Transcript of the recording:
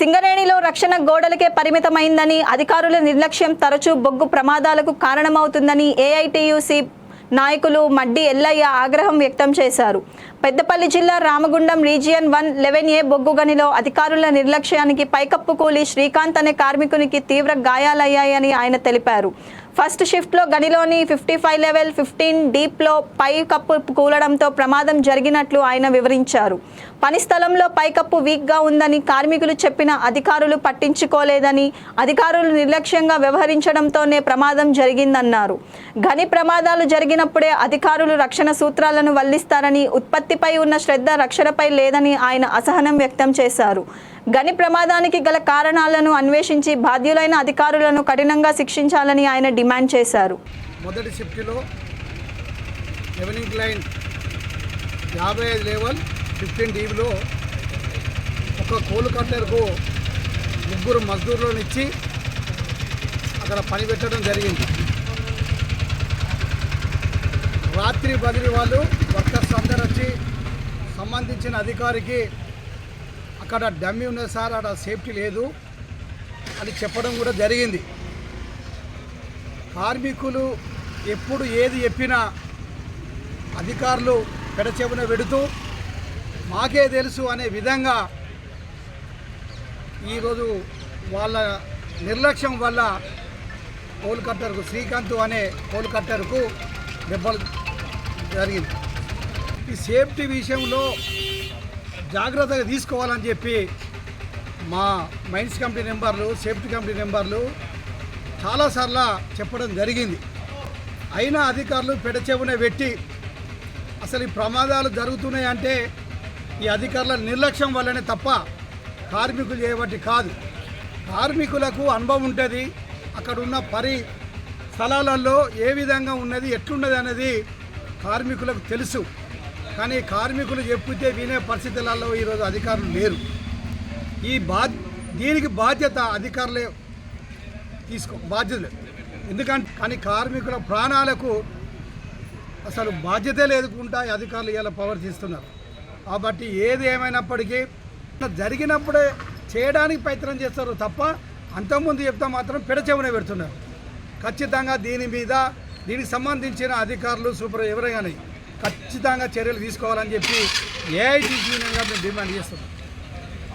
సింగరేణిలో రక్షణ గోడలకే పరిమితమైందని అధికారుల నిర్లక్ష్యం తరచూ బొగ్గు ప్రమాదాలకు కారణమవుతుందని ఏఐటీయూసీ నాయకులు మడ్డి ఎల్లయ్య ఆగ్రహం వ్యక్తం చేశారు. పెద్దపల్లి జిల్లా Ramagundam region one eleven A బొగ్గు గనిలో అధికారుల నిర్లక్ష్యానికి పైకప్పు కూలి శ్రీకాంత్ అనే కార్మికునికి తీవ్ర గాయాలయ్యాయని ఆయన తెలిపారు. ఫస్ట్ షిఫ్ట్లో గనిలోని ఫిఫ్టీ ఫైవ్ లెవెల్ ఫిఫ్టీన్ డీప్లో పై కప్పు కూలడంతో ప్రమాదం జరిగినట్లు ఆయన వివరించారు. పని స్థలంలో పైకప్పు వీక్గా ఉందని కార్మికులు చెప్పిన అధికారులు పట్టించుకోలేదని అధికారులు నిర్లక్ష్యంగా వ్యవహరించడంతోనే ప్రమాదం జరిగిందన్నారు. గని ప్రమాదాలు జరిగినప్పుడే అధికారులు రక్షణ సూత్రాలను వల్లిస్తారని ఉత్పత్తిపై ఉన్న శ్రద్ధ రక్షణపై లేదని ఆయన అసహనం వ్యక్తం చేశారు. గని ప్రమాదానికి గల కారణాలను అన్వేషించి బాధ్యులైన అధికారులను కఠినంగా శిక్షించాలని ఆయన డిమాండ్ చేశారు. మొదటి షిఫ్ట్లో ఎవెనింగ్ లైన్ యాభై ఐదు లెవెల్ ఫిఫ్టీన్ డీబీలో ఒక కోలు కట్టర్కు ముగ్గురు మజ్దూర్లను ఇచ్చి అక్కడ పని పెట్టడం జరిగింది. రాత్రి బదిలీ వాళ్ళు వర్కర్స్ అందరు వచ్చి సంబంధించిన అధికారికి అక్కడ డమ్మి ఉన్నది సార్ అక్కడ సేఫ్టీ లేదు అని చెప్పడం కూడా జరిగింది. కార్మికులు ఎప్పుడు ఏది చెప్పినా అధికారులు పెడచెవున పెడుతూ మాకే తెలుసు అనే విధంగా ఈరోజు వాళ్ళ నిర్లక్ష్యం వల్ల పోల్ కట్టర్కు శ్రీకాంత్ అనే పోల్ కట్టర్కు దెబ్బలు జరిగింది. ఈ సేఫ్టీ విషయంలో జాగ్రత్తగా తీసుకోవాలని చెప్పి మా మైన్స్ కంపెనీ నెంబర్లు సేఫ్టీ కంపెనీ నెంబర్లు చాలాసార్లు చెప్పడం జరిగింది. అయినా అధికారులు పెడచెవునే పెట్టి అసలు ఈ ప్రమాదాలు జరుగుతున్నాయంటే ఈ అధికారుల నిర్లక్ష్యం వల్లనే తప్ప కార్మికులు చేయబట్టి కాదు. కార్మికులకు అనుభవం ఉంటుంది అక్కడ ఉన్న పరి స్థలాలలో ఏ విధంగా ఉన్నది ఎట్లున్నది అనేది కార్మికులకు తెలుసు. కానీ కార్మికులు చెప్పితే వినే పరిస్థితులలో ఈరోజు అధికారులు లేరు. ఈ బా దీనికి బాధ్యత అధికారులే తీసుకో బాధ్యత ఎందుకంటే కానీ కార్మికుల ప్రాణాలకు అసలు బాధ్యత లేదుకుంటా అధికారులు ఇలా ప్రవర్తిస్తున్నారు కాబట్టి ఏది ఏమైనప్పటికీ జరిగినప్పుడే చేయడానికి ప్రయత్నం చేస్తారు తప్ప అంతకుముందు చెప్తా మాత్రం పెడచెవునే పెడుతున్నారు. ఖచ్చితంగా దీని మీద దీనికి సంబంధించిన అధికారులు సూపర్ ఎవరైనా ఖచ్చితంగా చర్యలు తీసుకోవాలని చెప్పి ఏఐటీసీ యూనియన్గా మేము డిమాండ్ చేస్తున్నాం.